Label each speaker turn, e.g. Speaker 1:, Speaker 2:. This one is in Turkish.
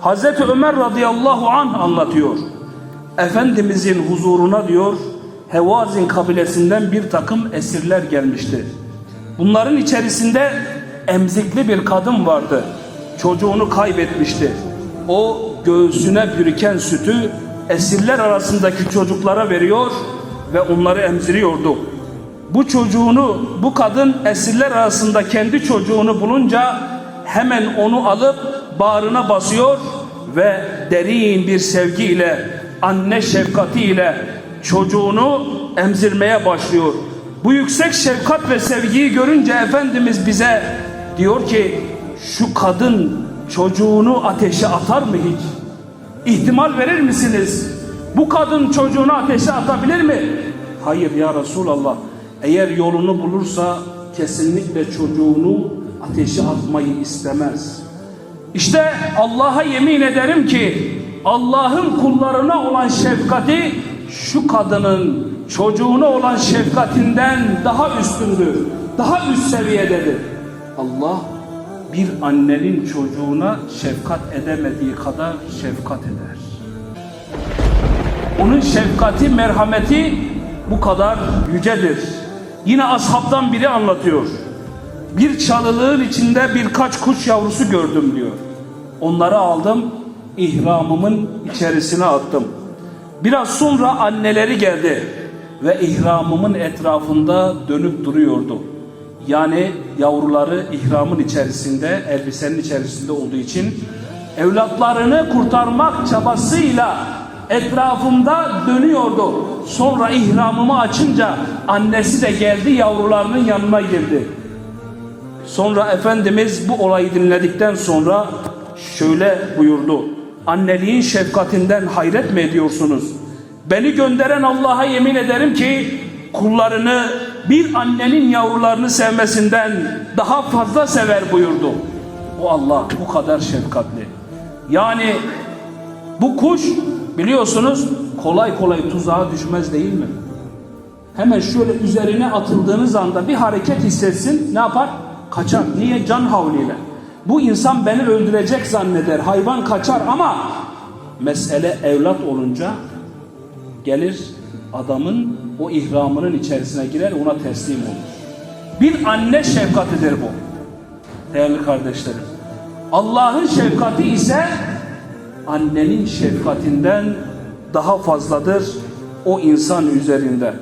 Speaker 1: Hazreti Ömer radıyallahu anh anlatıyor. Efendimizin huzuruna diyor Hevazin kabilesinden bir takım esirler gelmişti. Bunların içerisinde emzikli bir kadın vardı. Çocuğunu kaybetmişti. O göğsüne biriken sütü esirler arasındaki çocuklara veriyor ve onları emziriyordu. Bu çocuğunu, bu kadın esirler arasında kendi çocuğunu bulunca hemen onu alıp bağrına basıyor ve derin bir sevgiyle, anne şefkatiyle çocuğunu emzirmeye başlıyor. Bu yüksek şefkat ve sevgiyi görünce Efendimiz bize diyor ki şu kadın çocuğunu ateşe atar mı hiç? İhtimal verir misiniz? Bu kadın çocuğunu ateşe atabilir mi? Hayır ya Resulallah. Eğer yolunu bulursa kesinlikle çocuğunu ateşe atmayı istemez. İşte Allah'a yemin ederim ki Allah'ın kullarına olan şefkati şu kadının çocuğuna olan şefkatinden daha üstündür. Daha üst seviyededir. Allah bir annenin çocuğuna şefkat edemediği kadar şefkat eder. Onun şefkati, merhameti bu kadar yücedir. Yine ashabtan biri anlatıyor. Bir çalılığın içinde birkaç kuş yavrusu gördüm diyor. Onları aldım, ihramımın içerisine attım. Biraz sonra anneleri geldi ve ihramımın etrafında dönüp duruyordu. Yani yavruları ihramın içerisinde, elbisenin içerisinde olduğu için evlatlarını kurtarmak çabasıyla etrafımda dönüyordu. Sonra ihramımı açınca annesi de geldi yavrularının yanına girdi. Sonra Efendimiz bu olayı dinledikten sonra şöyle buyurdu. Anneliğin şefkatinden hayret mi ediyorsunuz? Beni gönderen Allah'a yemin ederim ki kullarını bir annenin yavrularını sevmesinden daha fazla sever buyurdu. O Allah bu kadar şefkatli. Yani bu kuş biliyorsunuz kolay kolay tuzağa düşmez değil mi? Hemen şöyle üzerine atıldığınız anda bir hareket hissetsin ne yapar? Kaçar. Niye? Can havliyle. Bu insan beni öldürecek zanneder. Hayvan kaçar ama mesele evlat olunca gelir adamın o ihramının içerisine girer ona teslim olur. Bir anne şefkatidir bu. Değerli kardeşlerim. Allah'ın şefkati ise annenin şefkatinden daha fazladır o insan üzerinde.